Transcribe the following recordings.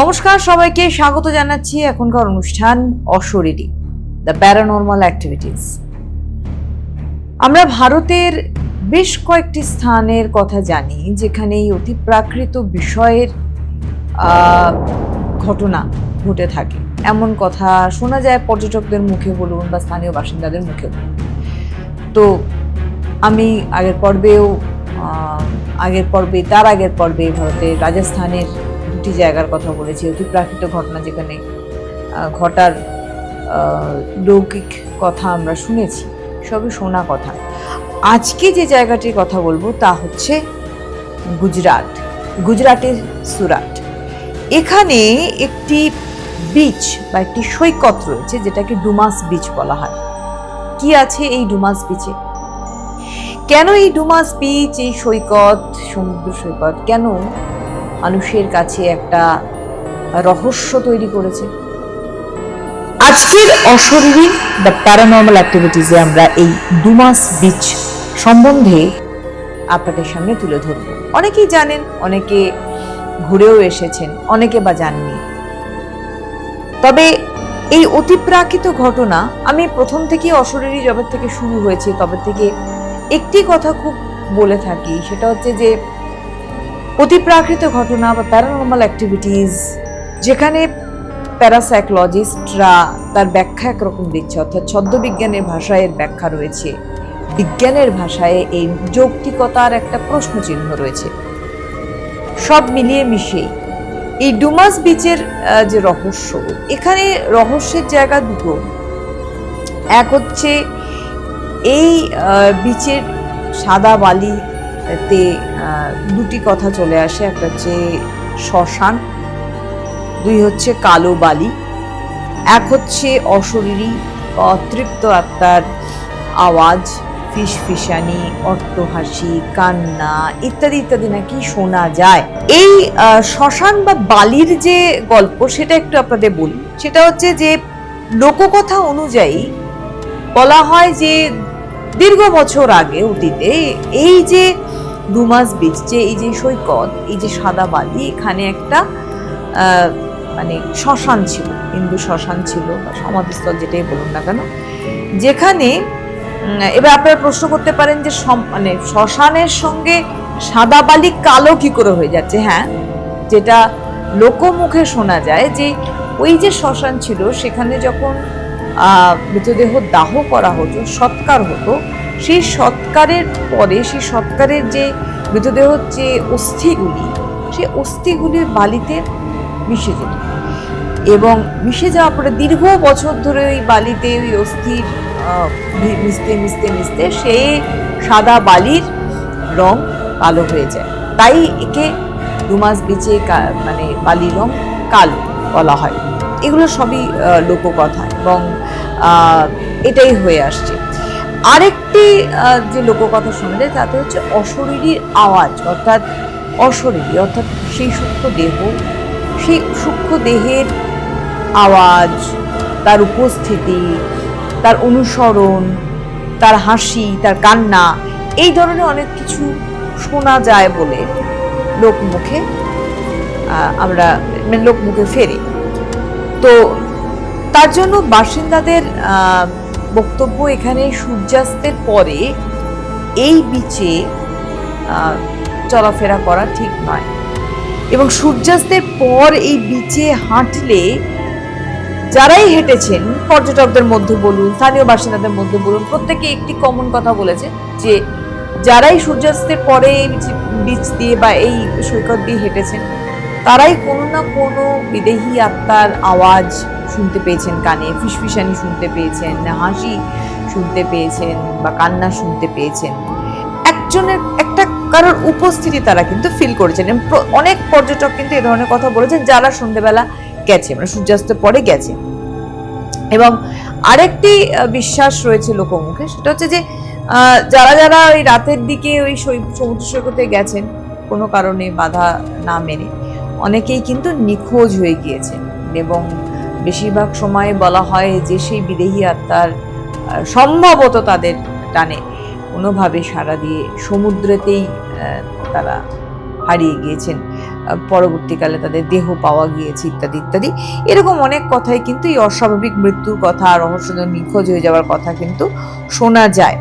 নমস্কার, সবাইকে স্বাগত জানাচ্ছি এখনকার অনুষ্ঠান অশরীরী দ্য প্যারানর্মাল অ্যাক্টিভিটিস আমরা ভারতের বেশ কয়েকটি স্থানের কথা জানি যেখানে এই অতিপ্রাকৃত বিষয়ের ঘটনা ঘটে থাকে। এমন কথা শোনা যায় পর্যটকদের মুখে বলুন বা স্থানীয় বাসিন্দাদের মুখে বলুন। তো আমি আগের পর্বেও আগের পর্বে, তার আগের পর্বে ভারতের রাজস্থানের দুটি জায়গার কথা বলেছি অতিপ্রাকৃত ঘটনা যেখানে ঘটার লৌকিক কথা আমরা শুনেছি, সবই শোনা কথা। আজকে যে জায়গাটির কথা বলব তা হচ্ছে গুজরাট, গুজরাটের সুরাট। এখানে একটি বিচ বা একটি সৈকত রয়েছে, যেটাকে ডুমাস বিচ বলা হয়। কি আছে এই ডুমাস বিচে কেন এই ডুমাস বিচ এই সৈকত, সমুদ্র সৈকত, কেন মানুষের কাছে একটা রহস্য তৈরি করেছে। আজকের অশরীরী দ্য প্যারানর্মাল অ্যাক্টিভিটিসে আমরা এই ডুমাস বিচ সম্বন্ধে আপনাদের সামনে তুলে ধরব। অনেকেই জানেন, অনেকে ঘুরেও এসেছেন, অনেকে বা জাননি। তবে এই অতিপ্রাকৃত ঘটনা, আমি প্রথম থেকেই অশরীরী জগৎ থেকে শুরু হয়েছে, তবে থেকে একটি কথা খুব বলে থাকি, সেটা হচ্ছে যে অতিপ্রাকৃত ঘটনা বা প্যারানর্মাল অ্যাক্টিভিটিস যেখানে প্যারাসাইকোলজিস্টরা তার ব্যাখ্যা একরকম দিচ্ছে, অর্থাৎ ছদ্মবিজ্ঞানের ভাষায় এর ব্যাখ্যা রয়েছে। বিজ্ঞানের ভাষায় এই যৌক্তিকতার একটা প্রশ্ন চিহ্ন রয়েছে। সব মিলিয়ে মিশে এই ডুমাস বিচের যে রহস্য, এখানে রহস্যের জায়গা দুটো। এক হচ্ছে এই বিচের সাদা বালিতে দুটি কথা চলে আসে। একটা হচ্ছে শ্মশান, দুই হচ্ছে কালো বালি, এক হচ্ছে অশরীরী, অতৃপ্ত আত্মার আওয়াজ, ফিসফিসানি, অট্টহাসি, কান্না ইত্যাদি ইত্যাদি নাকি শোনা যায়। এই শ্মশান বা বালির যে গল্প, সেটা একটু আপনাদের বলি। সেটা হচ্ছে যে লোককথা অনুযায়ী বলা হয় যে দীর্ঘ বছর আগে অতীতে এই যে ডুমাস বিচ যে এই যে সৈকত, এই যে সাদা বালি, এখানে একটা মানে শ্মশান ছিল, হিন্দু শ্মশান ছিল বা সমাধিস্থল যেটাই বলুন না কেন, যেখানে এবার আপনারা প্রশ্ন করতে পারেন যে মানে শ্মশানের সঙ্গে সাদা বালি কালো কি করে হয়ে যাচ্ছে? হ্যাঁ যেটা লোকমুখে শোনা যায় যে ওই যে শ্মশান ছিল, সেখানে যখন মৃতদেহ দাহ করা হতো, সৎকার হতো সেই সৎকারের পরে সেই সৎকারের যে মৃতদেহ যে অস্থিগুলি সেই অস্থিগুলি বালিতে মিশে যেত। এবং মিশে যাওয়ার পরে দীর্ঘ বছর ধরে ওই বালিতে, ওই অস্থির মিশতে মিশতে মিশতে সেই সাদা বালির রং কালো হয়ে যায়। তাই একে দুমাস বিচে মানে বালির রং কালো বলা হয়। এগুলো সবই লোককথা এবং এটাই হয়ে আসছে। আরেকটি যে লোককথা শোনা যায় তাতে হচ্ছে অশরীরীর আওয়াজ, অর্থাৎ অশরীরী, অর্থাৎ সেই সূক্ষ্ম দেহ, সেই সূক্ষ্ম দেহের আওয়াজ, তার উপস্থিতি, তার অনুসরণ, তার হাসি, তার কান্না, এই ধরনের অনেক কিছু শোনা যায় বলে লোকমুখে আমরা মানে লোকমুখে ফেরে। তো তার জন্য বাসিন্দাদের বক্তব্য এখানে সূর্যাস্তের পরে এই বিচে চলাফেরা করা ঠিক নয়। এবং সূর্যাস্তের পর এই বিচে হাঁটলে যারাই হেঁটেছেন, পর্যটকদের মধ্যে বলুন, স্থানীয় বাসিন্দাদের মধ্যে বলুন, প্রত্যেকে একটি কমন কথা বলেছে যে, যারাই সূর্যাস্তের পরে এই বিচ- দিয়ে বা এই সৈকত দিয়ে হেঁটেছেন তারাই কোনো না কোনো বিদেহী আত্মার আওয়াজ শুনতে পেয়েছেন কানে, ফিসফিসানি শুনতে পেয়েছেন, হাসি শুনতে পেয়েছেন বা কান্না শুনতে পেয়েছেন। একজনের, একটা কারোর উপস্থিতি তারা কিন্তু ফিল করেছেন। অনেক পর্যটক কিন্তু এ ধরনের কথা বলেছেন, যারা সন্ধ্যেবেলা গেছে মানে সূর্যাস্তের পরে গেছে। এবং আরেকটি বিশ্বাস রয়েছে লোকমুখে, সেটা হচ্ছে যে যারা যারা ওই রাতের দিকে ওই সমুদ্র সৈকতে গেছেন, কোনো কারণে বাধা না মেনে অনেকেই কিন্তু নিখোঁজ হয়ে গিয়েছেন। এবং বেশিরভাগ সময় বলা হয় যে সেই বিদেহী আত্মার সম্ভবত তাদের টানে। কোনোভাবে সাড়া দিয়ে সমুদ্রেতেই তারা হারিয়ে গিয়েছেন। পরবর্তীকালে তাদের দেহ পাওয়া গিয়েছে ইত্যাদি ইত্যাদি। এরকম অনেক কথাই কিন্তু এই অস্বাভাবিক মৃত্যুর কথা, রহস্যজনক নিখোঁজ হয়ে যাওয়ার কথা কিন্তু শোনা যায়।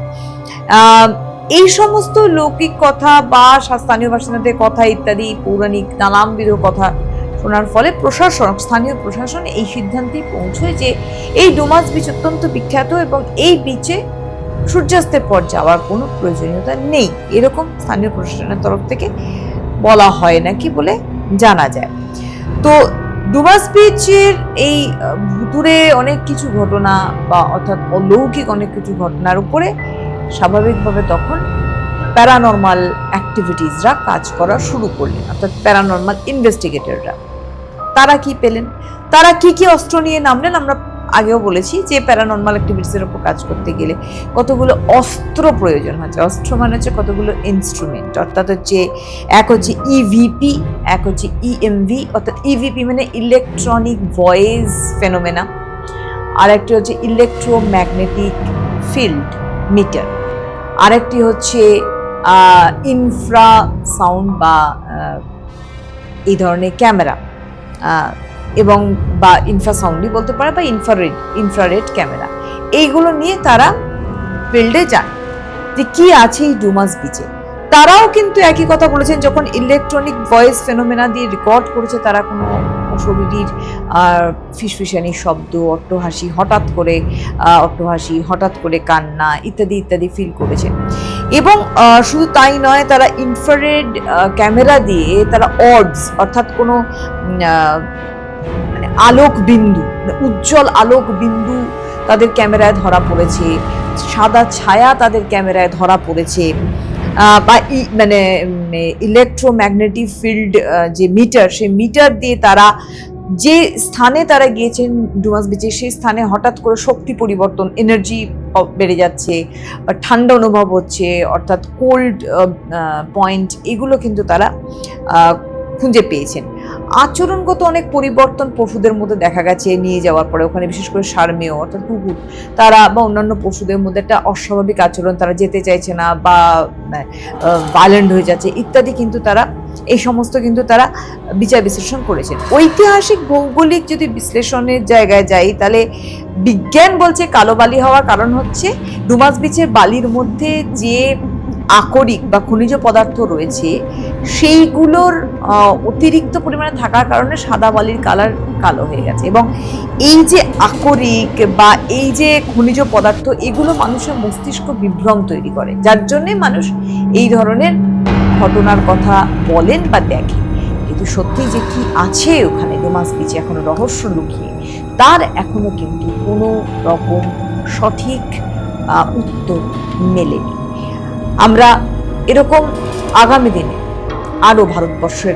এই সমস্ত লৌকিক কথা বা স্থানীয় বাসিন্দাদের কথা ইত্যাদি, পৌরাণিক নানাবিধ কথা শোনার ফলে প্রশাসন, স্থানীয় প্রশাসন এই সিদ্ধান্তেই পৌঁছয় যে এই ডোমাস বিচ অত্যন্ত বিখ্যাত এবং এই বিচে সূর্যাস্তের পর যাওয়ার কোনো প্রয়োজনীয়তা নেই। এরকম স্থানীয় প্রশাসনের তরফ থেকে বলা হয় নাকি বলে জানা যায়। তো ডুমাস বিচের এই ভুতুরে অনেক কিছু ঘটনা বা অর্থাৎ অলৌকিক অনেক কিছু ঘটনার উপরে স্বাভাবিকভাবে তখন প্যারানর্মাল অ্যাক্টিভিটিসরা কাজ করা শুরু করলেন, অর্থাৎ প্যারানর্মাল ইনভেস্টিগেটররা। তারা কি পেলেন? তারা কি কি অস্ত্র নিয়ে নামলেন? আমরা আগেও বলেছি যে প্যারানর্মাল অ্যাক্টিভিটিসের উপর কাজ করতে গেলে কতগুলো অস্ত্র প্রয়োজন হচ্ছে অস্ত্র মানে হচ্ছে কতগুলো ইনস্ট্রুমেন্ট অর্থাৎ হচ্ছে এক হচ্ছে ইভিপি এক হচ্ছে ইএমভি অর্থাৎ ইভিপি মানে ইলেকট্রনিক ভয়েস ফেনোমেনা আর একটি হচ্ছে ইলেকট্রোম্যাগনেটিক ফিল্ড মিটার। আরেকটি হচ্ছে ইনফ্রা সাউন্ড বা এই ধরনের ক্যামেরা এবং বা ইনফ্রাসাউন্ডই বলতে পারে বা ইনফ্রারেড ইনফ্রারেড ক্যামেরা। এইগুলো নিয়ে তারা ফিল্ডে যান যে কি আছে এই ডুমাস বিচে। তারাও কিন্তু একই কথা বলেছেন, যখন ইলেকট্রনিক ভয়েস ফেনোমেনা দিয়ে রেকর্ড করেছে, তারা কোনো শরীরের ফিসফিসানি শব্দ, অট্টহাসি হঠাৎ করে অট্টহাসি হঠাৎ করে কান্না ইত্যাদি ইত্যাদি ফিল করেছে। এবং শুধু তাই নয়, তারা ইনফ্রারেড ক্যামেরা দিয়ে তারা অডস অর্থাৎ কোনো মানে আলোক বিন্দু মানে উজ্জ্বল আলোক বিন্দু তাদের ক্যামেরায় ধরা পড়েছে, সাদা ছায়া তাদের ক্যামেরায় ধরা পড়েছে। বা মানে ইলেকট্রোম্যাগনেটিক ফিল্ড যে মিটার সেই মিটার দিয়ে তারা যে স্থানে তারা গিয়েছেন ডুমাস বিচে, সেই স্থানে হঠাৎ করে শক্তি পরিবর্তন এনার্জি বেড়ে যাচ্ছে ঠান্ডা অনুভব হচ্ছে, অর্থাৎ কোল্ড পয়েন্ট এগুলো কিন্তু তারা খুঁজে পেয়েছেন। আচরণগত অনেক পরিবর্তন পশুদের মধ্যে দেখা গেছে, নিয়ে যাওয়ার পরে। ওখানে বিশেষ করে সারমেয় অর্থাৎ কুকুর, তারা বা অন্যান্য পশুদের মধ্যে একটা অস্বাভাবিক আচরণ, তারা যেতে চাইছে না বা ভায়োলেন্ট হয়ে যাচ্ছে ইত্যাদি কিন্তু তারা, এই সমস্ত কিন্তু তারা বিচার বিশ্লেষণ করেছেন। ঐতিহাসিক ভৌগোলিক যদি বিশ্লেষণের জায়গায় যাই, তাহলে বিজ্ঞান বলছে কালো বালি হওয়ার কারণ হচ্ছে ডুমাস বিচের বালির মধ্যে যে আকরিক বা খনিজ পদার্থ রয়েছে সেইগুলোর অতিরিক্ত পরিমাণে থাকার কারণে সাদা বালির কালার কালো হয়ে গেছে এবং এই যে আকরিক বা এই যে খনিজ পদার্থ, এগুলো মানুষের মস্তিষ্ক বিভ্রম তৈরি করে। যার জন্যে মানুষ এই ধরনের ঘটনার কথা বলেন বা দেখেন। কিন্তু সত্যি যে কি আছে ওখানে? ডোমাস বিচে এখনও রহস্য লুকিয়ে। তার এখনও কিন্তু কোনো রকম সঠিক উত্তর মেলেনি। আমরা এরকম আগামী দিনে আরও ভারতবর্ষের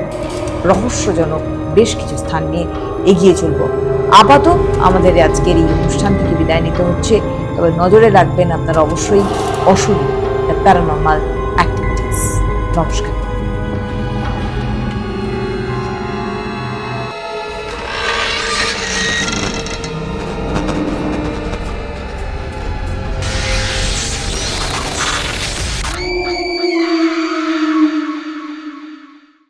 রহস্যজনক বেশ কিছু স্থান নিয়ে এগিয়ে চলব। আপাতত আমাদের আজকের এই অনুষ্ঠান থেকে বিদায় নিতে হচ্ছে। তবে নজরে রাখবেন আপনারা অবশ্যই অসুবিধা, প্যারানর্মাল অ্যাক্টিভিটিস। নমস্কার।